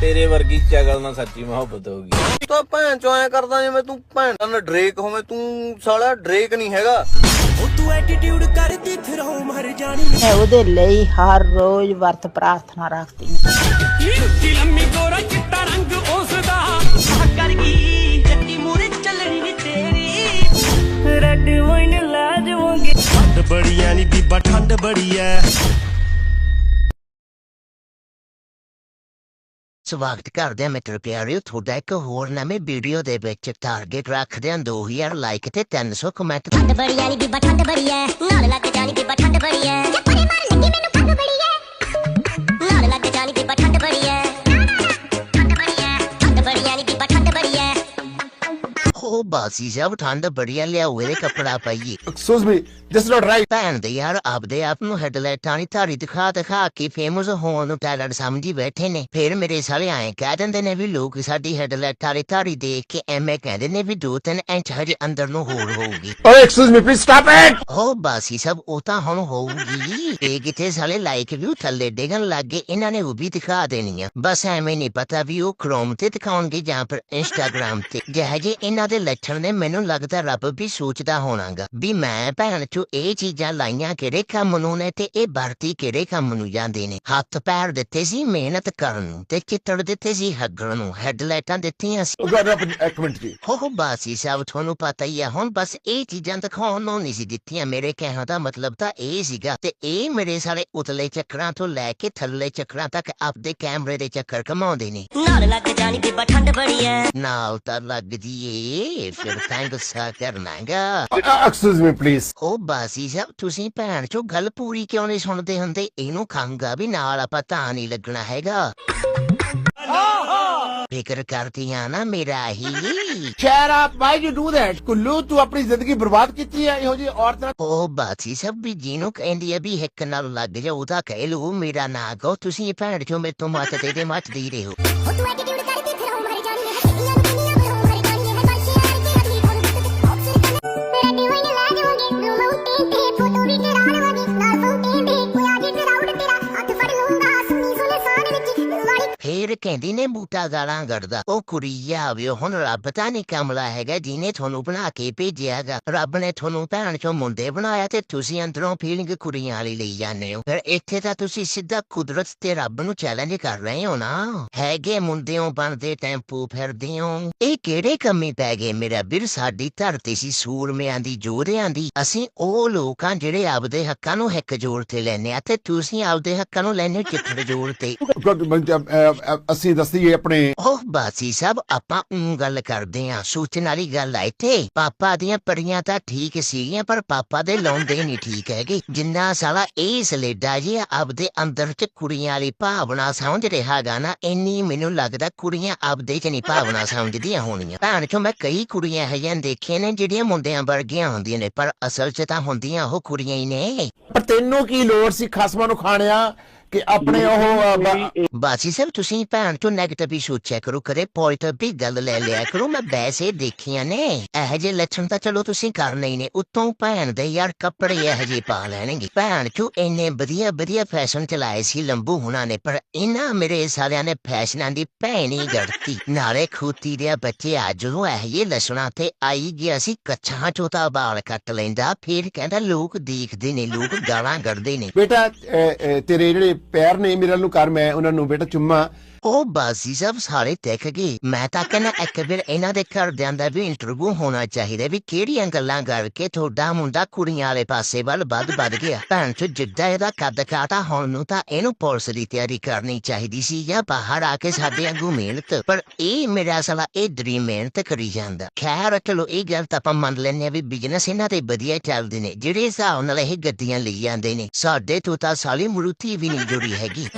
ਤੇਰੇ ਵਰਗੀ ਚਗਲ ਨਾਲ ਸੱਚੀ ਮੁਹੱਬਤ ਹੋਗੀ ਤੂੰ ਤਾਂ ਭੈਣ ਚੋ ਐ ਕਰਦਾ ਜਿਵੇਂ ਤੂੰ ਭੈਣ ਦਾ ਡਰੇਕ ਹੋਵੇਂ ਤੂੰ ਸਾਲਾ ਡਰੇਕ ਨਹੀਂ ਹੈਗਾ। ਮੈਂ ਉਹਦੇ ਲਈ ਹਰ ਰੋਜ਼ ਵਰਤ ਪ੍ਰਾਰਥਨਾ ਰੱਖਦੀ ਹਾਂ। ਉੱਚੀ ਲੰਮੀ ਗੋਰਾ ਚਿੱਟਾ ਰੰਗ ਉਸ ਦਾ ਕਰ ਗਈ ਜੱਟੀ ਮੂਰੇ ਚੱਲਣੀ ਨੀ ਤੇਰੀ ਰੈੱਡ ਵਾਈਨ ਲੈ ਜਾਵਾਂਗੇ। ਠੰਡ ਬੜੀ ਐ ਨੀ ਬੀਬਾ ਠੰਡ ਬੜੀ ਐ। ਸਵਾਗਤ ਕਰਦੇ ਹਾਂ ਮਿੱਤਰ ਪਿਆਰਿਓ ਤੁਹਾਡਾ ਇੱਕ ਹੋਰ ਨਵੇਂ ਵੀਡੀਓ ਦੇ ਵਿੱਚ ਟਾਰਗੇਟ ਰੱਖਦੇ ਹਾਂ 2000 ਲਾਈਕ ਤੇ 300 ਕਮੈਂਟ ਠੰਡ ਬੜੀ ਐ ਬੀਬਾ ਠੰਡ ਬੜੀ ਐ ਨਾਲ ਲੱਗ ਜਾਣੀ ਬੀਬਾ ਠੰਡ ਬੜੀ ਐ ਚੱਪੜੇ ਮਾਰ ਲੱਗੀ ਮੈਨੂੰ ਠੰਡ ਬੜੀ ਐ ਨਾਲ ਲੱਗ ਜਾਣੀ ਬੀਬਾ ਠੰਡ ਬੜੀ ਐ ਬਾਸੀ ਸਭ ਠੰਡ ਬੜੀਆ ਲਿਆਓ ਇਹਦੇ ਕੱਪੜਾ ਪਾਈਏ। Me, this is not right. ਭੈਣ ਦੇ ਯਾਰ ਆਪਦੇ ਆਪ ਨੂੰ ਹੈਡਲਾਈਟਾਂ ਦੀ ਧਾਰੀ ਦਿਖਾ ਦਿਖਾ ਕੇ ਫੇਮਸ ਹੋਣ ਨੂੰ ਟੈਲੈਂਟ ਸਮਝੀ ਬੈਠੇ ਨੇ। ਫਿਰ ਮੇਰੇ ਸਾਲੇ ਆਏ ਕਹਿ ਦਿੰਦੇ ਨੇ ਵੀ ਲੋਕ ਸਾਡੀ ਹੈਡਲਾਈਟਾਂ ਦੀ ਧਾਰੀ ਦੇਖ ਕੇ ਐਵੇਂ ਕਹਿੰਦੇ ਨੇ ਵੀ ਦੋ ਤਿੰਨ ਇੰਚ ਹਜੇ ਅੰਦਰ ਨੂੰ ਹੋਰ ਹੋਊਗੀ। Oh, excuse me, please stop it! ਹੋ ਬਾਸੀ ਸਭ ਉਹ ਤਾਂ ਹੁਣ ਹੋਊਗੀ। ਇਹ ਕਿਤੇ ਸਾਲੇ ਲਾਈਕ ਵੀ ਥੱਲੇ ਡਿੱਗਣ ਲੱਗੇ ਇਹਨਾਂ ਨੇ ਉਹ ਵੀ ਦਿਖਾ ਦੇਣੀ ਆ ਬਸ ਐਵੇਂ ਨਹੀਂ ਪਤਾ ਵੀ ਉਹ ਕ੍ਰੋਮ ਤੇ ਦਿਖਾਉਣਗੇ ਜਾਂ ਫਿਰ ਇੰਸਟਾਗ੍ਰਾਮ ਤੇ। ਜਿਹੇ ਇਹਨਾਂ ਦੇ ਲੱਛਣ ਨੇ ਮੈਨੂੰ ਲੱਗਦਾ ਰੱਬ ਵੀ ਸੋਚਦਾ ਹੋਣਾਗਾ ਵੀ ਮੈਂ ਭੈਣ ਚੋ ਇਹ ਚੀਜ਼ਾਂ ਲਾਈਆਂ ਕਿਹੜੇ ਕੰਮ ਨੂੰ ਨੇ ਤੇ ਇਹ ਭਰਤੀ ਕਿਹੜੇ ਕੰਮ ਨੂੰ ਜਾਂਦੇ ਨੇ। ਹੱਥ ਪੈਰ ਦਿੱਤੇ ਸੀ ਮਿਹਨਤ ਕਰਨ ਨੂੰ ਤੇ ਚਿੱਤੜ ਦਿੱਤੇ ਸੀ ਹੱਗਣ ਨੂੰ ਹੈਡਲਾਈਟਾਂ ਦਿੱਤੀਆਂ ਸੀ। ਇੱਕ ਮਿੰਟ ਜੀ। ਹੋ ਹੋ ਬਾਸੀ ਸਾਹਿਬ ਤੁਹਾਨੂੰ ਪਤਾ ਹੀ ਆ ਹੁਣ ਬਸ ਇਹ ਚੀਜ਼ਾਂ ਦਿਖਾਉਣ ਨੂੰ ਨਹੀਂ ਸੀ ਦਿੱਤੀਆਂ। ਮੇਰੇ ਕਹਿਣ ਦਾ ਮਤਲਬ ਤਾਂ ਇਹ ਸੀਗਾ ਤੇ ਇਹ ਮੇਰੇ ਸਾਰੇ ਉਤਲੇ ਚੱਕਰਾਂ ਤੋਂ ਲੈ ਕੇ ਥੱਲੇ ਚੱਕਰਾਂ ਤੱਕ ਆਪਦੇ ਕੈਮਰੇ ਦੇ ਚੱਕਰ ਕਮਾਉਂਦੇ ਨੇ। ਨਾਲ ਲੱਗ ਜਾਣੀ ਬੀਬਾ ਠੰਡ ਬੜੀ ਐ। ਨਾਲ ਤਾਂ ਲੱਗਦੀ ਏ। ਫਿਰ ਤਾਂ ਗੁੱਸਾ ਕਰਨਾਗਾ excuse me, please. ਉਹ ਬਾਸੀ ਸਾਹਿਬ ਤੁਸੀਂ ਭੈਣ ਚੋ ਗੱਲ ਪੂਰੀ ਕਿਉਂ ਨਹੀਂ ਸੁਣਦੇ ਹੁੰਦੇ? ਇਹਨੂੰ ਖੰਗਾ ਵੀ ਨਾਲ ਆਪਾਂ ਤਾਂ ਨਹੀਂ ਲੱਗਣਾ ਹੈਗਾ। ਫਿਕਰ ਕਰਦੀਆਂ ਨਾ ਮੇਰਾ ਹੀ। Shut up, why you do that? Kullu ਤੂੰ ਆਪਣੀ ਜ਼ਿੰਦਗੀ ਬਰਬਾਦ ਕੀਤੀ ਹੈ ਇਹੋ ਜਿਹੀ ਔਰਤ ਨਾਲ? ਉਹ ਬਾਸੀ ਸਭ ਵੀ ਜਿਹਨੂੰ ਕਹਿੰਦੀ ਆ ਵੀ ਹਿੱਕ ਨਾਲ ਲੱਗ ਜਾ ਉਹਦਾ ਕਹਿ ਲੂ ਮੇਰਾ ਨਾ ਕਹੋ ਤੁਸੀਂ ਭੈਣ ਚੋ ਮੇਰੇ ਤੋਂ ਮੱਤ ਦੇ ਦੇ ਮੱਤ ਦੀ ਰਹੋ ਹੋ। ਰੈਡੀ ਹੋਈ ਲੈ ਕਹਿੰਦੀ ਨੇ ਬੂਟਾ ਗਾਲਾਂ ਗੜਦਾ ਉਹ ਕੁੜੀ ਆਵੇ ਹੁਣ ਰੱਬ ਤਾਂ ਨਹੀਂ ਕਮਲਾ ਹੈਗਾ ਜਿਹਨੇ ਤੁਹਾਨੂੰ ਬਣਾ ਕੇ ਭੇਜਿਆਗਾ ਰੱਬ ਨੇ ਤੁਹਾਨੂੰ ਭੈਣ ਚੋਂ ਮੁੰਡੇ ਬਣਾਇਆ ਤੇ ਤੁਸੀਂ ਅੰਦਰੋਂ ਫੀਲਿੰਗ ਕੁੜੀਆਂ ਵਾਲੀ ਲਈ ਜਾਂਦੇ ਹੋ ਫਿਰ ਇੱਥੇ ਤਾਂ ਤੁਸੀਂ ਸਿੱਧਾ ਕੁਦਰਤ ਤੇ ਰੱਬ ਨੂੰ ਚੈਲੰਜ ਕਰ ਰਹੇ ਹੋ ਨਾ ਹੈਗੇ ਮੁੰਡਿਆਂ ਬਣਦੇ ਟੈਂਪੂ ਫਿਰਦੇ ਹੋ ਇਹ ਕਿਹੜੇ ਕੰਮੀ ਪੈ ਗਏ ਮੇਰਾ ਵੀਰ ਸਾਡੀ ਧਰਤੀ ਸੀ ਸੂਰਮਿਆਂ ਦੀ ਜੋਧਿਆਂ ਦੀ ਅਸੀਂ ਉਹ ਲੋਕਾਂ ਜਿਹੜੇ ਆਪਦੇ ਹੱਕਾਂ ਨੂੰ ਹਿੱਕ ਜੋੜ ਤੇ ਲੈਨੇ ਆ ਤੇ ਤੁਸੀਂ ਆਪਦੇ ਹੱਕਾਂ ਨੂੰ ਲੈਨੇ ਹੋ ਚਿੱਠੜ ਜੋੜ ਤੇ God, ਅਸੀਂ ਦੱਸੀਏ ਆਪਣੇ। ਉਹ ਬਾਸੀ ਸਾਹਿਬ ਆਪਾਂ ਉਹ ਗੱਲ ਕਰਦੇ ਆਂ ਸੂਚਨ ਵਾਲੀ ਗੱਲ ਆ ਇੱਥੇ। ਪਾਪਾ ਦੀਆਂ ਪਰੀਆਂ ਤਾਂ ਠੀਕ ਸੀਗੀਆਂ ਪਰ ਪਾਪਾ ਦੇ ਲਾਉਂਦੇ ਨਹੀਂ ਠੀਕ ਹੈਗੇ। ਜਿੰਨਾ ਸਾਲਾ ਇਹ ਸਲੇਡਾ ਜੀ ਆਪਦੇ ਅੰਦਰ ਚ ਕੁੜੀਆਂ ਵਾਲੀ ਭਾਵਨਾ ਸਮਝ ਰਿਹਾ ਗਾ ਨਾ ਇੰਨੀ ਮੈਨੂੰ ਲੱਗਦਾ ਕੁੜੀਆਂ ਆਪਦੇ ਚ ਨਹੀਂ ਭਾਵਨਾ ਸਮਝਦੀਆਂ ਹੋਣੀਆਂ। ਭੈਣ ਚੋਂ ਮੈਂ ਕਈ ਕੁੜੀਆਂ ਹੈਗੀਆਂ ਦੇਖੀਆਂ ਨੇ ਜਿਹੜੀਆਂ ਮੁੰਡਿਆਂ ਵਰਗੀਆਂ ਹੁੰਦੀਆਂ ਨੇ ਪਰ ਅਸਲ ਚ ਤਾਂ ਹੁੰਦੀਆਂ ਉਹ ਕੁੜੀਆਂ ਹੀ ਨੇ। ਪਰ ਤੈਨੂੰ ਕੀ ਲੋੜ ਸੀ ਖਸਮਾਂ ਨੂੰ ਖਾਣਿਆ? ਕਿ ਆਪਣੇ ਉਹ ਬਾਸੀ ਸਾਹਿਬ ਤੁਸੀਂ ਭੈਣ ਤੋਂ ਨੈਗੇਟਿਵ ਹੀ ਸੋਚਿਆ ਕਰੋ ਕਦੇ ਪੋਜ਼ਿਟਿਵ ਵੀ ਗੱਲ ਲੈ ਲਿਆ ਕਰੋ ਮੈਂ ਵੈਸੇ ਦੇਖੀਆਂ ਨੇ। ਇਹ ਜੇ ਲੱਛਣ ਤਾਂ ਚਲੋ ਤੁਸੀਂ ਕਰਨੇ ਹੀ ਨੇ ਉਤੋਂ ਭੈਣ ਦੇ ਯਾਰ ਕੱਪੜੇ ਇਹ ਜੇ ਪਾ ਲੈਣਗੇ। ਭੈਣ ਚੋ ਇੰਨੇ ਵਧੀਆ ਵਧੀਆ ਫੈਸ਼ਨ ਚਲਾਏ ਸੀ ਲੰਬੂ ਹੁਣਾਂ ਨੇ ਪਰ ਇਹਨਾਂ ਮੇਰੇ ਸਾਲਿਆਂ ਨੇ ਫੈਸ਼ਨਾਂ ਦੀ ਭੈਣ ਹੀ ਗੜਤੀ। ਨਾਲੇ ਖੂਤੀ ਦੇ ਬੱਚੇ ਆ ਜਦੋਂ ਇਹ ਜੇ ਲੱਛਣਾਂ ਤੇ ਆਈ ਗਿਆ ਸੀ ਕੱਛਾਂ ਚੋਤਾ ਬਾਲ ਕੱਟ ਲੈਂਦਾ ਫਿਰ ਕਹਿੰਦਾ ਲੋਕ ਦੇਖਦੇ ਨੇ ਲੋਕ ਗਾਲਾਂ ਕੱਢਦੇ ਨੇ। ਬੇਟਾ ਤੇਰੇ ਜਿਹੜੇ ਪੈਰ ਨੇ ਮੇਰੇ ਵੱਲ ਨੂੰ ਕਰ ਮੈਂ ਉਹਨਾਂ ਨੂੰ ਬੇਟਾ ਚੁੰਮਾ। ਉਹ ਬਾਜ਼ੀ ਸਭ ਸਾਰੇ ਟਿਕ ਗਏ। ਮੈਂ ਤਾਂ ਕਹਿੰਦਾ, ਇੱਕ ਵਾਰ ਇਹਨਾਂ ਦੇ ਘਰਦਿਆਂ ਦਾ ਵੀ ਇੰਟਰਵਿਊ ਹੋਣਾ ਚਾਹੀਦਾ ਵੀ ਕਿਹੜੀਆਂ ਗੱਲਾਂ ਕਰਕੇ ਤੁਹਾਡਾ ਮੁੰਡਾ ਕੁੜੀਆਂ ਵਾਲੇ ਪਾਸੇ ਵੱਲ ਵੱਧ ਵੱਧ ਗਿਆ। ਭੈਣ ਚੋ, ਜਿੱਦਾਂ ਇਹਦਾ ਕੱਦ ਕਾਟਾ ਹੁਣ ਨੂੰ ਤਾਂ ਇਹਨੂੰ ਪੁਲਿਸ ਦੀ ਤਿਆਰੀ ਕਰਨੀ ਚਾਹੀਦੀ ਸੀ ਜਾਂ ਬਾਹਰ ਆ ਕੇ ਸਾਡੇ ਵਾਂਗੂ ਮਿਹਨਤ। ਪਰ ਇਹ ਮੇਰਾ ਸਾਲਾ, ਇਹ ਡ੍ਰੀਮ ਮਿਹਨਤ ਕਰੀ ਜਾਂਦਾ। ਖੈਰ, ਚਲੋ, ਇਹ ਗੱਲ ਤਾਂ ਆਪਾਂ ਮੰਨ ਲੈਂਦੇ ਹਾਂ ਵੀ ਬਿਜ਼ਨਸ ਇਹਨਾਂ ਦੇ ਵਧੀਆ ਚੱਲਦੇ ਨੇ, ਜਿਹੜੇ ਹਿਸਾਬ ਨਾਲ ਇਹ ਗੱਡੀਆਂ ਲਈ ਜਾਂਦੇ ਨੇ। ਸਾਡੇ ਤੋਂ ਤਾਂ ਸਾਲੀ ਮਰੂਤੀ ਵੀ ਨਹੀਂ ਜੁੜੀ ਹੈਗੀ।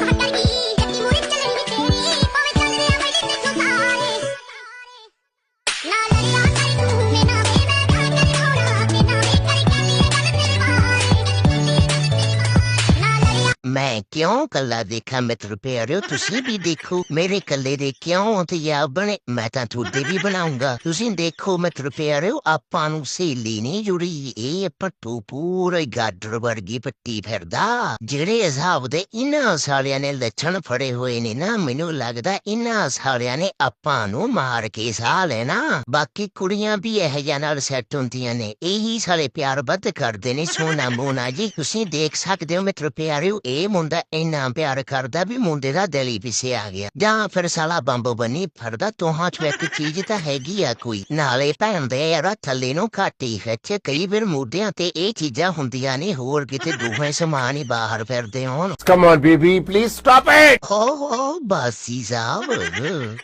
ਮੈਂ ਕਿਉਂ ਕੱਲਾ ਦੇਖਾਂ ਮਿੱਤਰ ਪਿਆਰਿਓ? ਤੁਸੀਂ ਵੀ ਦੇਖੋ, ਮੇਰੇ ਕੱਲੇ ਦੇ ਕਿਉਂ ਤੇ ਬਣੇ? ਮੈਂ ਤਾਂ ਤੁਹਾਡੇ ਵੀ ਬਣਾਉਂਗਾ। ਤੁਸੀਂ ਦੇਖੋ ਮਿੱਤਰ ਪਿਆਰਿਓ, ਆਪਾਂ ਨੂੰ ਸਹੇਲੀ ਨਹੀਂ ਜੁੜੀ। ਇਹ ਪੱਟੂ ਪੂਰੇ ਗਾਡਰ ਵਰਗੀ ਪੱਟੀ ਫਿਰਦਾ। ਜਿਹੜੇ ਹਿਸਾਬ ਦੇ ਇਹਨਾਂ ਸਾਲਿਆਂ ਨੇ ਲੱਛਣ ਫੜੇ ਹੋਏ ਨੇ ਨਾ, ਮੈਨੂੰ ਲੱਗਦਾ ਇਹਨਾਂ ਸਾਲਿਆਂ ਨੇ ਆਪਾਂ ਨੂੰ ਮਾਰ ਕੇ ਸਾਹ ਲੈਣਾ। ਬਾਕੀ ਕੁੜੀਆਂ ਵੀ ਇਹ ਜਿਹਾ ਨਾਲ ਸੈੱਟ ਹੁੰਦੀਆਂ ਨੇ। ਇਹੀ ਸਾਲੇ ਪਿਆਰ ਵੱਧ ਕਰਦੇ ਨੇ ਸੋਨਾ ਮੋਨਾ ਜੀ। ਤੁਸੀਂ ਦੇਖ ਸਕਦੇ ਹੋ ਮਿੱਤਰ ਪਿਆਰਿਓ, ਇਹ ਮੁੰਡਾ ਇੰਨਾ ਪਿਆਰ ਕਰਦਾ ਵੀ ਮੁੰਡੇ ਦਾ ਦਿਲ ਹੀ ਪਿੱਛੇ ਆ ਗਿਆ ਜਾਂ ਫਿਰ ਸਾਲਾ ਬੰਬੋ ਬਣੀ ਫਰਦਾ ਤੋਹਾਂ ਚ ਇੱਕ ਚੀਜ਼ ਤਾਂ ਹੈਗੀ ਆ ਕੋਈ ਨਾਲੇ ਭੈਣ ਦੇ ਯਾਰ ਥੱਲੇ ਨੂੰ ਘਾਟੀ ਖਿੱਚ ਕਈ ਵਾਰ ਮੁੱਦਿਆਂ ਤੇ ਇਹ ਚੀਜ਼ਾਂ ਹੁੰਦੀਆਂ ਨੇ ਹੋਰ ਕਿਤੇ ਦੋਵੇਂ ਸਮਾਨ ਹੀ ਬਾਹਰ ਫਿਰਦੇ ਹੋਣ Come on, baby, please stop it. ਹੋ ਹੋ ਬਾਸੀ ਸਾਹਿਬ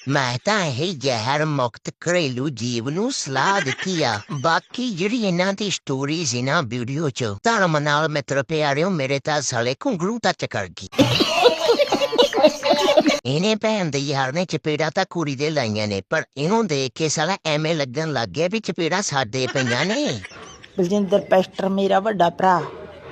ਮੈਂ ਤਾਂ ਇਹ ਜ਼ਹਿਰ ਮੁਕਤ ਘਰੇਲੂ ਜੀਵ ਨੂੰ ਸਲਾਹ ਦਿੱਤੀ ਆ ਬਾਕੀ ਜਿਹੜੀ ਇਹਨਾਂ ਦੀ ਸਟੋਰੀ ਸੀ ਨਾ ਵੀਡੀਓ ਚ ਧਰਮ ਨਾਲ ਮਿੱਤਰ ਪਿਆਰਿਓ ਮੇਰੇ ਤਾਂ ਸਾਲੇ ਘੁੰਗਰੂ ਟੱਚ ਕਰ ਗਈ ਇਹਨੇ ਭੈਣ ਦੇ ਯਾਰ ਨੇ ਚਪੇੜਾ ਤਾਂ ਕੁੜੀ ਦੇ ਲਾਈਆਂ ਨੇ ਪਰ ਇਹਨੂੰ ਦੇਖ ਕੇ ਸਾਲਾ ਐਵੇਂ ਲੱਗਣ ਲੱਗ ਗਿਆ ਵੀ ਚਪੇੜਾ ਸਾਡੇ ਪਈਆਂ ਨੇ ਬਲਜਿੰਦਰ ਪੈਸਟਰ ਮੇਰਾ ਵੱਡਾ ਭਰਾ।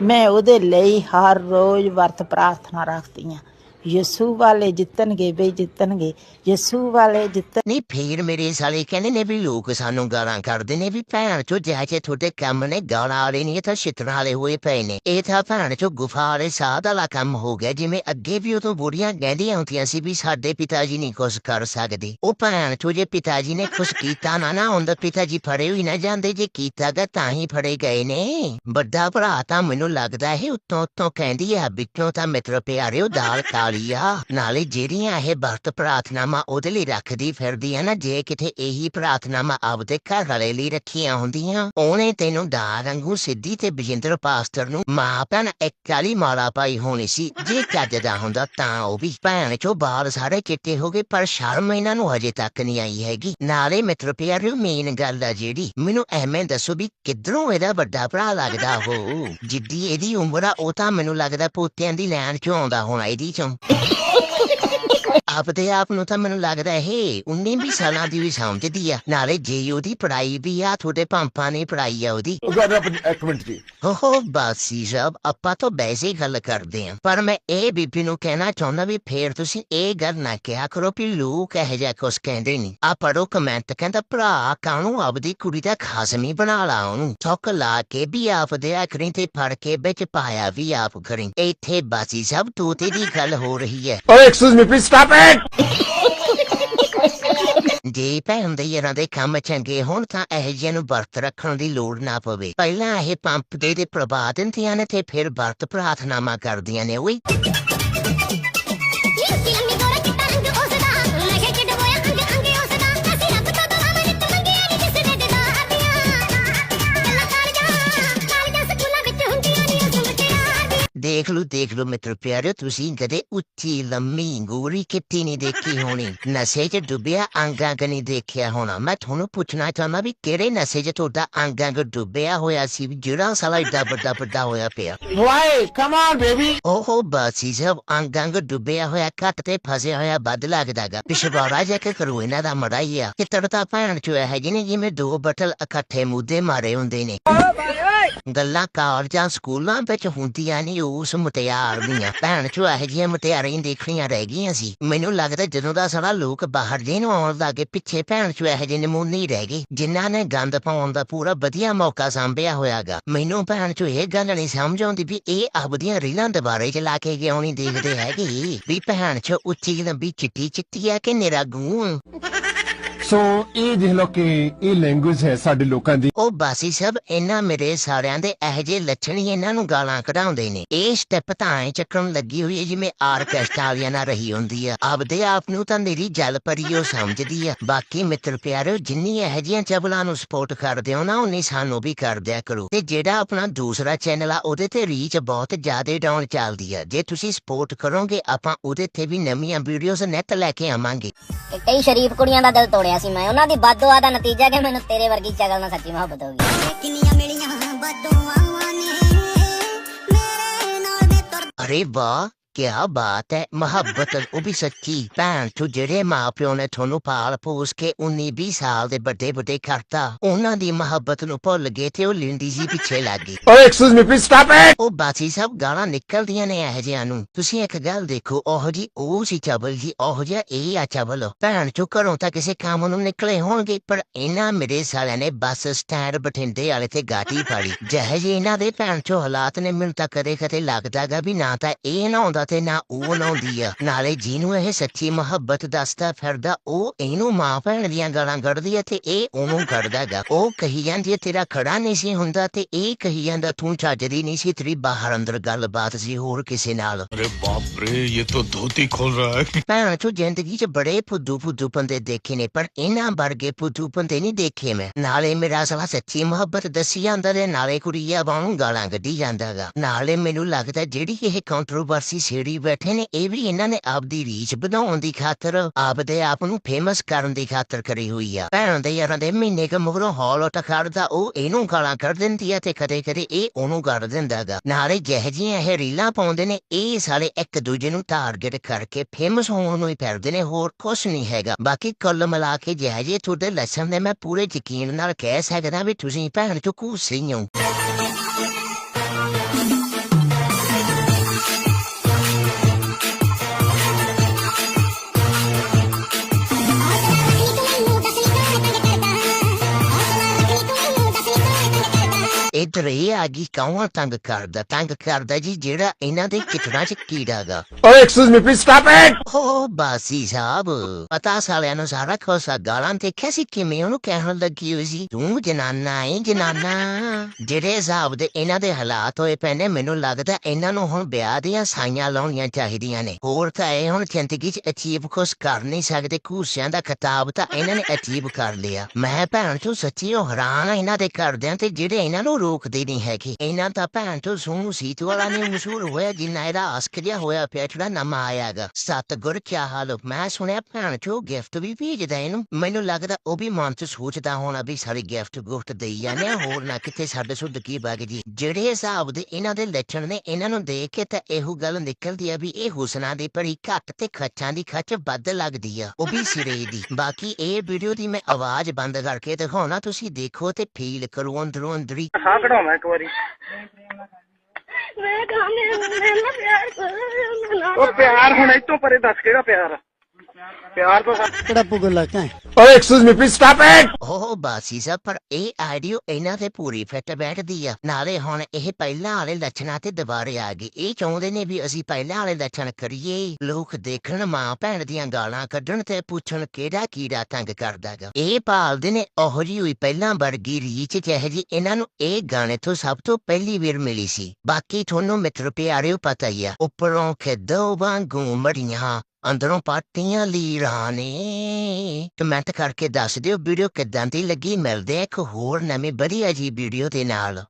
ਮੈਂ ਉਹਦੇ ਲਈ ਹਰ ਰੋਜ਼ ਵਰਤ ਪ੍ਰਾਰਥਨਾ ਰੱਖਦੀ ਹਾਂ। ਯਿਸੂ ਵਾਲੇ ਜਿੱਤਣਗੇ, ਬਈ ਜਿੱਤਣਗੇ। ਯਿਸੂ ਵਾਲੇ ਜਿੱਤ ਨਹੀਂ, ਫੇਰ ਮੇਰੇ ਸਾਲੇ ਕਹਿੰਦੇ ਨੇ ਵੀ ਲੋਕ ਸਾਨੂੰ ਗਾਲਾਂ ਕੱਢਦੇ ਨੇ ਵੀ ਭੈਣ ਚੋ ਜਿਹੇ ਤੁਹਾਡੇ ਕੰਮ ਨੇ ਗਾਲਾਂ ਵਾਲੇ ਨਹੀਂ, ਇਹ ਤਾਂ ਛਿੱਤਰਾਂ ਵਾਲੇ ਹੋਏ ਪਏ ਨੇ। ਇਹ ਤਾਂ ਭੈਣ ਚੋ ਗੁਫਾ ਵਾਲੇ ਸਾਧ ਵਾਲਾ ਕੰਮ ਹੋ ਗਿਆ, ਜਿਵੇਂ ਅੱਗੇ ਵੀ ਉਦੋਂ ਬੁੜੀਆਂ ਕਹਿੰਦੀਆਂ ਹੁੰਦੀਆਂ ਸੀ ਵੀ ਸਾਡੇ ਪਿਤਾ ਜੀ ਨਹੀਂ ਕੁਛ ਕਰ ਸਕਦੇ। ਉਹ ਭੈਣ ਚੋ ਜੇ ਪਿਤਾ ਜੀ ਨੇ ਕੁਛ ਕੀਤਾ ਨਾ ਨਾ ਹੁੰਦਾ ਪਿਤਾ ਜੀ ਫੜੇ ਹੋਈ ਨਾ ਜਾਂਦੇ, ਜੇ ਕੀਤਾ ਗਾ ਤਾਂ ਹੀ ਫੜੇ ਗਏ ਨੇ। ਵੱਡਾ ਭਰਾ ਤਾਂ ਮੈਨੂੰ ਲੱਗਦਾ ਹੈ ਉੱਤੋਂ ਉੱਤੋਂ ਕਹਿੰਦੀ ਆ, ਵਿੱਚੋਂ ਤਾਂ ਮਿੱਤਰ ਪਿਆਰਿਓ ਦਾਲ ਕਾਲੀ ਆ ਨਾਲੇ ਜਿਹੜੀਆਂ ਇਹ ਵਰਤ ਪ੍ਰਾਰਥਨਾਵਾਂ ਉਹਦੇ ਲਈ ਰੱਖਦੀ ਫਿਰਦੀ ਆ ਨਾ, ਜੇ ਕਿਤੇ ਇਹੀ ਪ੍ਰਾਰਥਨਾਵਾਂ ਆਪਦੇ ਘਰ ਵਾਲੇ ਲਈ ਰੱਖੀਆਂ ਹੁੰਦੀਆਂ, ਉਹਨੇ ਤੈਨੂੰ ਦਾ ਰੰਗੂ ਸਿੱਧੀ ਤੇ ਬਜਿੰਦਰ ਪਾਸਟਰ ਨੂੰ ਮਾਂ ਭੈਣ ਇੱਕ ਮਾਲਾ ਪਾਈ ਹੋਣੀ ਸੀ, ਜੇ ਚੱਜਦਾ ਹੁੰਦਾ ਤਾਂ ਉਹ ਵੀ। ਭੈਣ ਚੋ ਬਾਲ ਸਾਰੇ ਚਿੱਟੇ ਹੋ ਗਏ, ਪਰ ਸ਼ਰਮ ਇਹਨਾਂ ਨੂੰ ਹਜੇ ਤੱਕ ਨਹੀਂ ਆਈ ਹੈਗੀ। ਨਾਲੇ ਮਿੱਤਰ ਪਿਆਰਿਓ ਮੇਨ ਗੱਲ ਆ ਜਿਹੜੀ, ਮੈਨੂੰ ਐਵੇਂ ਦੱਸੋ ਵੀ ਕਿੱਧਰੋਂ ਇਹਦਾ ਵੱਡਾ ਭਰਾ ਲੱਗਦਾ ਹੋ? ਜਿੱਦੀ ਇਹਦੀ ਉਮਰ ਆ, ਉਹ ਤਾਂ ਮੈਨੂੰ ਲੱਗਦਾ ਪੋਤਿਆਂ ਦੀ ਲੈਣ ਚੋਂ ਆਉਂਦਾ ਹੋਣਾ ਇਹਦੀ ਚੋਂ। you ਆਪਦੇ ਆਪ ਨੂੰ ਤਾਂ ਮੈਨੂੰ ਲੱਗਦਾ ਇਹ 19 20 ਸਾਲਾਂ ਦੀ ਵੀ ਸਮਝਦੀ ਆ। ਨਾਲੇ ਜੇ ਉਹਦੀ ਪੜਾਈ ਵੀ ਆ ਤੁਹਾਡੇ ਪੰਪਾਂ ਨੇ ਪੜਾਈ ਆ ਉਹਦੀ। Oh, God, ਇੱਕ ਮਿੰਟ ਜੀ। ਹੋ ਹੋ ਬਾਸੀ ਸਾਹਿਬ ਆਪਾਂ ਤਾਂ ਵੈਸੇ ਹੀ ਗੱਲ ਕਰਦੇ ਆਂ ਪਰ ਮੈਂ ਇਹ ਬੀਬੀ ਨੂੰ ਕਹਿਣਾ ਚਾਹੁੰਦਾ ਵੀ ਫੇਰ ਤੁਸੀਂ ਇਹ ਗੱਲ ਨਾ ਕਿਹਾ ਕਰੋ ਵੀ ਲੋਕ ਇਹ ਜਿਹਾ ਕੁਛ ਕਹਿੰਦੇ ਨਹੀਂ। ਆ ਪੜੋ ਕਮੈਂਟ ਕਹਿੰਦਾ ਭਰਾ ਕਾਹਨੂੰ ਆਪਦੀ ਕੁੜੀ ਦਾ ਖਾਸਮ ਹੀ ਬਣਾ ਲਾ ਉਹਨੂੰ? ਥੱਕ ਲਾ ਕੇ ਵੀ ਆਪਦੇ ਆਖਰੀ ਤੇ ਫੜ ਕੇ ਵਿੱਚ ਪਾਇਆ ਵੀ ਆਪ ਕਰੀ ਇੱਥੇ ਬਾਸੀ ਸਾਹਿਬ ਤੂਤੇ ਦੀ ਗੱਲ ਹੋ ਰਹੀ ਹੈ। Oh, excuse me, please stop it. ਜੇ ਭੈਣ ਦੇ ਯਾਰਾਂ ਦੇ ਕੰਮ ਚੰਗੇ ਹੋਣ ਤਾਂ ਇਹ ਜਿਹੇ ਨੂੰ ਵਰਤ ਰੱਖਣ ਦੀ ਲੋੜ ਨਾ ਪਵੇ ਪਹਿਲਾਂ ਇਹ ਪੰਪ ਦੇ ਦੇ ਪ੍ਰਭਾਤ ਦਿੰਦੀਆਂ ਨੇ ਤੇ ਫਿਰ ਵਰਤ ਪ੍ਰਾਰਥਨਾਵਾਂ ਕਰਦੀਆਂ ਨੇ ਓਏ ਦੇਖ ਲਓ ਦੇਖ ਲਓ ਮਿੱਤਰ ਪਿਆਰਿਓ ਤੁਸੀਂ ਕਦੇ ਉੱਚੀ ਲੰਮੀ ਗੋਰੀ ਕਿੱਤੀ ਨਹੀਂ ਦੇਖੀ ਹੋਣੀ। ਨਸ਼ੇ 'ਚ ਡੁੱਬਿਆ ਅੰਗਾਂ ਕ ਨਹੀਂ ਦੇਖਿਆ ਹੋਣਾ। ਮੈਂ ਤੁਹਾਨੂੰ ਪੁੱਛਣਾ ਚਾਹੁੰਦਾ ਵੀ ਕਿਹੜੇ ਨਸ਼ੇ 'ਚ ਤੁਹਾਡਾ ਅੰਗਾਂ ਕ ਡੁੱਬਿਆ ਹੋਇਆ ਸੀ? ਵੀ ਜਿਹੜਾ ਸਾਲਾ ਏਡਾ ਵੱਡਾ ਵੱਡਾ ਹੋਇਆ ਪਿਆ। Why? Come on, baby. ਓਹੋ ਬਾਸੀ ਸਭ ਅੰਗਾਂ ਕ ਡੁੱਬਿਆ ਹੋਇਆ ਕੱਟ ਤੇ ਫਸਿਆ ਹੋਇਆ ਵੱਧ ਲੱਗਦਾਗਾ। ਪਿਛਵਾੜਾ ਜਾ ਕੇ ਕਰੂ ਇਹਨਾਂ ਦਾ ਮੜਾਈਆ ਕਿ ਤੜਤਾ ਭੈਣ ਚੋ ਹੈ ਜਿਹਨੇ ਜਿਵੇਂ ਦੋ ਬਟਲ ਇਕੱਠੇ ਮੁੱਦੇ ਮਾਰੇ ਹੁੰਦੇ ਨੇ। ਗੱਲਾਂ ਕਾਲਜਾਂ ਸਕੂਲਾਂ ਵਿੱਚ ਹੁੰਦੀਆਂ ਨਹੀਂ ਉਸ ਮੁਟਿਆਰ ਦੀਆਂ। ਭੈਣ ਚੋ ਇਹ ਜਿਹੀਆਂ ਮੁਟਿਆਰਾਂ ਦੇਖਣੀਆਂ ਰਹਿ ਗਈਆਂ ਸੀ। ਮੈਨੂੰ ਲੱਗਦਾ ਜਦੋਂ ਦਾ ਸਾਰਾ ਲੋਕ ਬਾਹਰ ਦੇ ਨੂੰ ਆਉਣ ਲੱਗੇ, ਪਿੱਛੇ ਭੈਣ ਚੋ ਇਹ ਜਿਹੇ ਨਮੂਨੇ ਹੀ ਰਹਿ ਗਏ, ਜਿਨ੍ਹਾਂ ਨੇ ਗੰਦ ਪਾਉਣ ਦਾ ਪੂਰਾ ਵਧੀਆ ਮੌਕਾ ਸਾਂਭਿਆ ਹੋਇਆਗਾ। ਮੈਨੂੰ ਭੈਣ ਚੋ ਇਹ ਗੱਲ ਨਹੀਂ ਸਮਝ ਆਉਂਦੀ ਵੀ ਇਹ ਆਪਦੀਆਂ ਰੀਲਾਂ ਦੁਬਾਰੇ ਚਲਾ ਕੇ ਕਿਉਂ ਨਹੀਂ ਦੇਖਦੇ ਹੈਗੇ? ਵੀ ਭੈਣ ਚੋ ਉੱਚੀ ਲੰਬੀ ਚਿੱਟੀ ਚਿੱਟੀ ਆ ਕਿ ਨਿਰਾ ਗੂੰ? ਸੋ ਇਹ ਦੇਖ ਲਓ ਕਿ ਇਹ ਲੈਂਗੁਏਜ ਹੈ ਸਾਡੇ ਲੋਕਾਂ ਦੀ। ਉਹ ਬਾਸੀ ਸਭ ਇਹਨਾਂ ਮੇਰੇ ਸਾਰਿਆਂ ਦੇ ਇਹ ਜੇ ਲੱਛਣ ਹੀ ਇਹਨਾਂ ਨੂੰ ਗਾਲਾਂ ਕਢਾਉਂਦੇ ਨੇ। ਇਹ ਸਟੈਪ ਤਾਂ ਐ ਚੱਕਣ ਲੱਗੀ ਹੋਈ ਹੈ ਜਿਵੇਂ ਆਰਕੈਸਟਰਾ ਵਾਲਿਆਂ ਨਾਲ ਰਹੀ ਹੁੰਦੀ ਆ। ਆਪਦੇ ਆਪ ਨੂੰ ਤਾਂ ਮੇਰੀ ਜਲ ਪਰੀ ਸਮਝਦੀ ਆ। ਬਾਕੀ ਮਿੱਤਰ ਪਿਆਰਿਓ ਜਿੰਨੀ ਇਹ ਜਿਹੀਆਂ ਚਬਲਾਂ ਨੂੰ ਸਪੋਰਟ ਕਰਦੇ ਹੋ ਨਾ, ਉਨੀ ਸਾਨੂੰ ਵੀ ਕਰ ਦਿਆ ਕਰੋ। ਤੇ ਜਿਹੜਾ ਆਪਣਾ ਦੂਸਰਾ ਚੈਨਲ ਆ, ਉਹਦੇ ਤੇ ਰੀਚ ਬਹੁਤ ਜ਼ਿਆਦਾ ਡਾਊਨ ਚੱਲਦੀ ਆ। ਜੇ ਤੁਸੀਂ ਸਪੋਰਟ ਕਰੋਗੇ, ਆਪਾਂ ਉਹਦੇ ਤੇ ਵੀ ਨਵੀਆਂ ਵੀਡੀਓਜ਼ ਨੈਟ ਲੈ ਕੇ ਆਵਾਂਗੇ। ਤੇ ਕਈ ਸ਼ਰੀਫ ਕੁੜੀਆਂ ਦਾ ਦਿਲ ਤੋੜਿਆ ਸੀ ਮੈਂ। ਉਹਨਾਂ ਦੀ ਬਦਦੁਆ ਦਾ ਨਤੀਜਾ ਕਿ ਮੈਨੂੰ ਤੇਰੇ ਵਰਗੀ ਚਗਲ ਨਾਲ ਸੱਚੀ ਮੁਹੱਬਤ ਹੋ ਗਈ। ਕਿੰਨੀਆਂ ਮਿਲੀਆਂ ਬਦਦੁਆਵਾਂ ਨੇ ਮੇਰੇ ਨਾਲ ਤੁਰ ਅਰੇ ਵਾਹ। ਕਿਆ ਬਾਤ ਹੈ ਮੁਹੱਬਤ ਉਹ ਵੀ ਸੱਚੀ ਭੈਣ ਚੋ ਜਿਹੜੇ ਮਾਂ ਪਿਓ ਨੇ ਤੁਹਾਨੂੰ ਪਾਲ ਪੋਸ ਕੇ 19 20 ਸਾਲ ਦੇ ਵੱਡੇ ਵੱਡੇ ਕਰਤਾ। ਉਹਨਾਂ ਦੀ ਮੁਹੱਬਤ ਨੂੰ ਭੁੱਲ ਗਏ ਤੇ ਉਹ ਲਿੰਡੀ ਜੀ ਪਿੱਛੇ ਲੱਗ ਗਏ। Oh, excuse me, please stop it! ਉਹ ਬਾਸੀ ਸਭ ਗਾਲਾਂ ਨਿਕਲਦੀਆਂ ਨੇ ਇਹ ਜਿਹੀਆਂ ਨੂੰ। ਤੁਸੀਂ ਇੱਕ ਗੱਲ ਦੇਖੋ ਉਹ ਜੀ ਉਹ ਸੀ ਚਬਲ ਜੀ ਉਹ ਜਿਹਾ ਇਹ ਆ ਚਬਲ ਭੈਣ ਚੋ ਘਰੋਂ ਤਾਂ ਕਿਸੇ ਕੰਮ ਨੂੰ ਨਿਕਲੇ ਹੋਣਗੇ ਪਰ ਇਹਨਾਂ ਮੇਰੇ ਸਾਲਿਆਂ ਨੇ ਬੱਸ ਸਟੈਂਡ ਬਠਿੰਡੇ ਵਾਲੇ ਤੇ ਗਾਟੀ ਪਾੜੀ ਜਿਹੇ ਜੀ ਇਹਨਾਂ ਦੇ ਭੈਣ ਚੋ ਹਾਲਾਤ ਨੇ ਮੈਨੂੰ ਤਾਂ ਕਦੇ ਕਦੇ ਲੱਗਦਾਗਾ ਵੀ ਨਾ ਤਾਂ ਇਹ ਨਾ ਹੁੰਦਾ ਤੇ ਨਾ ਉਹ ਨਾਉਂਦੀ ਆ ਨਾਲੇ ਜਿਹਨੂੰ ਇਹ ਸੱਚੀ ਮੁਹੱਬਤ ਦੱਸਦਾ ਫਿਰਦਾ ਉਹ ਇਹਨੂੰ ਮਾਂ ਭੈਣ ਦੀਆਂ ਗਾਲਾਂ ਕੱਢਦੀ ਆ ਤੇ ਇਹ ਉਹਨੂੰ ਕੱਢਦਾਗਾ ਉਹ ਕਹੀ ਜਾਂਦੀ ਆ ਤੇਰਾ ਖੜਾ ਨਹੀਂ ਸੀ ਹੁੰਦਾ ਤੇ ਇਹ ਕਹੀ ਜਾਂਦਾ ਤੂੰ ਚੱਜਦੀ ਨਹੀਂ ਸੀ ਤੇਰੀ ਬਾਹਰ ਅੰਦਰ ਗੱਲਬਾਤ ਸੀ ਹੋਰ ਕਿਸੇ ਨਾਲ अरे बाप रे ये तो धोती खोल रहा है ਭੈਣ ਚੋ ਜ਼ਿੰਦਗੀ 'ਚ ਬੜੇ ਫੁੱਦੂ ਫੁੱਦੂ ਬੰਦੇ ਦੇਖੇ ਨੇ ਪਰ ਇਹਨਾਂ ਵਰਗੇ ਫੁੱਦੂ ਬੰਦੇ ਨਹੀਂ ਦੇਖੇ ਮੈਂ ਨਾਲੇ ਮੇਰਾ ਸਾਲਾ ਸੱਚੀ ਮੁਹੱਬਤ ਦੱਸੀ ਜਾਂਦਾ ਤੇ ਨਾਲੇ ਕੁੜੀਆਂ ਵਾਂਗੂ ਗਾਲਾਂ ਕੱਢੀ ਜਾਂਦਾਗਾ ਨਾਲੇ ਮੈਨੂੰ ਲੱਗਦਾ ਜਿਹੜੀ ਇਹ ਕੰਟਰੋਵਰਸੀ ਛੇੜੀ ਬੈਠੇ ਨੇ, ਇਹ ਵੀ ਇਹਨਾਂ ਨੇ ਆਪਦੀ ਰੀਚ ਵਧਾਉਣ ਦੀ ਖਾਤਰ, ਆਪਦੇ ਆਪ ਨੂੰ ਫੇਮਸ ਕਰਨ ਦੀ ਖਾਤਰ ਕਰੀ ਹੋਈ ਆ। ਭੈਣ ਦੇ ਯਾਰਾਂ ਦੇ ਮਹੀਨੇ ਕ ਮਗਰੋਂ ਹੌਲ ਉੱਟ ਖੜਦਾ, ਉਹ ਇਹਨੂੰ ਗਾਲਾਂ ਕੱਢ ਦਿੰਦੀ ਆ ਤੇ ਕਦੇ ਕਦੇ ਇਹ ਉਹਨੂੰ ਕੱਢ ਦਿੰਦਾਗਾ ਨਾਲੇ ਜਿਹੇ ਜਿਹੀਆਂ ਇਹ ਰੀਲਾਂ ਪਾਉਂਦੇ ਨੇ, ਇਹ ਸਾਲੇ ਇੱਕ ਦੂਜੇ ਨੂੰ ਟਾਰਗੇਟ ਕਰਕੇ ਫੇਮਸ ਹੋਣ ਨੂੰ ਹੀ ਫਿਰਦੇ ਨੇ, ਹੋਰ ਕੁਛ ਨਹੀਂ ਹੈਗਾ। ਬਾਕੀ ਕੁੱਲ ਮਿਲਾ ਕੇ ਜਿਹੇ ਜਿਹੇ ਤੁਹਾਡੇ ਲੱਛਣ ਨੇ, ਮੈਂ ਪੂਰੇ ਯਕੀਨ ਨਾਲ ਕਹਿ ਸਕਦਾ ਵੀ ਤੁਸੀਂ ਭੈਣ ਚੋ ਘੂਸੇ ਹੋ। ਇਹ ਆ ਗਈ ਕੌਣ ਤੰਗ ਕਰਦਾ ਤੰਗ ਕਰਦਾ ਜੀ ਜਿਹੜਾ ਇਹਨਾਂ ਦੇ ਕਿਤਨਾ ਚ ਕੀੜਾਗਾ Oh, excuse me, please stop it! ਹੋ ਬਾਸੀ ਸਾਹਿਬ ਪਤਾ ਸਾਲਿਆਂ ਨੂੰ ਸਾਰਾ ਖੋਸਾ ਗਾਲਾਂ ਤੇ ਕੈਸੀ ਕਿਵੇਂ ਉਹਨੂੰ ਕਹਿਣ ਲੱਗੀ ਹੋਈ ਸੀ? ਤੂੰ ਜਨਾਨਾ ਏ ਜਨਾਨਾ। ਜਿਹੜੇ ਹਿਸਾਬ ਦੇ ਇਹਨਾਂ ਦੇ ਹਾਲਾਤ ਹੋਏ ਪੈਨੇ ਮੈਨੂੰ ਲੱਗਦਾ ਇਹਨਾਂ ਨੂੰ ਹੁਣ ਵਿਆਹ ਦੀਆਂ ਸਾਈਆਂ ਲਾਉਣੀਆਂ ਚਾਹੀਦੀਆਂ ਨੇ। ਹੋਰ ਤਾਂ ਇਹ ਹੁਣ ਜ਼ਿੰਦਗੀ 'ਚ ਅਚੀਵ ਕੁਛ ਕਰ ਨਹੀਂ ਸਕਦੇ ਕੂਸਿਆਂ ਦਾ ਖਿਤਾਬ ਤਾਂ ਇਹਨਾਂ ਨੇ ਅਚੀਵ ਕਰ ਲਿਆ। ਮੈਂ ਭੈਣ ਤੋਂ ਸੱਚੀ ਉਹ ਹੈਰਾਨ ਆ ਇਹਨਾਂ ਦੇ ਘਰਦਿਆਂ ਤੇ ਜਿਹੜੇ ਇਹਨਾਂ ਨੂੰ ਰੋਕਦੇ ਨਹੀਂ ਹੈਗੇ ਇਹਨਾਂ ਤਾਂ ਭੈਣ ਤੋਂ ਸੂਹ ਸੀਤ ਵਾਲਾ ਨੇ ਮਸ਼ਹੂਰ ਹੋਇਆ ਜਿੰਨਾ ਇਹਦਾ ਆਸਕ ਹੋਇਆ ਪਿਆ ਜਿਹੜਾ ਨਵਾਂ ਆਇਆਗਾ ਸਤਗੁਰ ਕਿਆ ਹਾਲ ਮੈਂ ਸੁਣਿਆ ਭੈਣ ਚੋ ਗਿਫਟ ਵੀ ਭੇਜਦਾ ਇਹਨੂੰ ਮੈਨੂੰ ਲੱਗਦਾ ਉਹ ਵੀ ਮਨ ਚ ਸੋਚਦਾ ਹੋਣਾ ਵੀ ਸਾਰੇ ਗਿਫਟ ਗੁਫਟ ਦੇਈ ਜਾਂਦੇ ਹੋਰ ਨਾ ਕਿਤੇ ਸਾਡੇ ਸੁੱਧ ਕੀ ਬਗ ਜੀ ਜਿਹੜੇ ਹਿਸਾਬ ਦੇ ਇਹਨਾਂ ਦੇ ਲੱਛਣ ਨੇ ਇਹਨਾਂ ਨੂੰ ਦੇਖ ਕੇ ਤਾਂ ਇਹੋ ਗੱਲ ਨਿਕਲਦੀ ਆ ਵੀ ਇਹ ਹੁਸਨਾ ਦੀ ਭਰੀ ਘੱਟ ਤੇ ਖੱਚਾਂ ਦੀ ਖੱਚ ਵੱਧ ਲੱਗਦੀ ਆ ਉਹ ਵੀ ਸਿਰੇ ਦੀ ਬਾਕੀ ਇਹ ਵੀਡੀਓ ਦੀ ਮੈਂ ਆਵਾਜ਼ ਬੰਦ ਕਰਕੇ ਦਿਖਾਉਣਾ ਤੁਸੀਂ ਦੇਖੋ ਤੇ ਫੀਲ ਕਰੋ ਅੰਦਰੋਂ ਅੰਦਰੀ ਸਾਹ ਕਢਾਉਣਾ ਇੱਕ ਵਾਰੀ। ਮੈਂ ਕਹਾਂਗੇ ਮੈਂ ਪਿਆਰ ਕਰਦਾ ਉਹ ਪਿਆਰ ਹੁਣ ਇਤੋਂ ਪਰੇ ਦੱਸ ਕਿਹੜਾ ਪਿਆਰ ਪਿਆਰ ਤਾਂ Oh, excuse me, please stop it! ਉਹ ਬਾਸੀ ਸਾਹਿਬ ਪਰ ਇਹ ਆਡੀਓ ਇਹਨਾਂ ਤੇ ਪੂਰੀ ਫਿੱਟ ਬੈਠਦੀ ਆ। ਨਾਲੇ ਹੁਣ ਇਹ ਪਹਿਲਾਂ ਵਾਲੇ ਲੱਛਣਾਂ ਤੇ ਦੁਬਾਰੇ ਆ ਗਏ। ਇਹ ਚਾਹੁੰਦੇ ਨੇ ਵੀ ਅਸੀਂ ਪਹਿਲਾਂ ਵਾਲੇ ਲੱਛਣ ਕਰੀਏ। ਲੋਕ ਦੇਖਣ ਮਾਂ ਭੈਣ ਦੀਆਂ ਗਾਲਾਂ ਕੱਢਣ ਤੇ ਪੁੱਛਣ ਕਿਹੜਾ ਕੀੜਾ ਤੰਗ ਕਰਦਾਗਾ। ਇਹ ਭਾਲਦੇ ਨੇ ਉਹੋ ਜਿਹੀ ਹੋਈ ਪਹਿਲਾਂ ਵਰਗੀ ਰੀਚ ਜਿਹੇ ਜੀ ਇਹਨਾਂ ਨੂੰ ਇਹ ਗਾਣੇ ਤੋਂ ਸਭ ਤੋਂ ਪਹਿਲੀ ਵਾਰ ਮਿਲੀ ਸੀ। ਬਾਕੀ ਤੁਹਾਨੂੰ ਮਿੱਤਰ ਪਿਆਰਿਓ ਪਤਾ ਹੀ ਆ ਉੱਪਰੋਂ ਖੇਦੋ ਵਾਂਗੂ ਮੜੀਆਂ। ਅੰਦਰੋਂ ਪਾਟੀਆਂ ਲੀਰਾਂ ਨੇ। ਕਮੈਂਟ ਕਰਕੇ ਦੱਸ ਦਿਓ ਵੀਡੀਓ ਕਿੱਦਾਂ ਦੀ ਲੱਗੀ। ਮਿਲਦੇ ਆ ਇੱਕ ਹੋਰ ਨਵੀਂ, ਵਧੀਆ ਜੀ ਵੀਡੀਓ ਦੇ ਨਾਲ।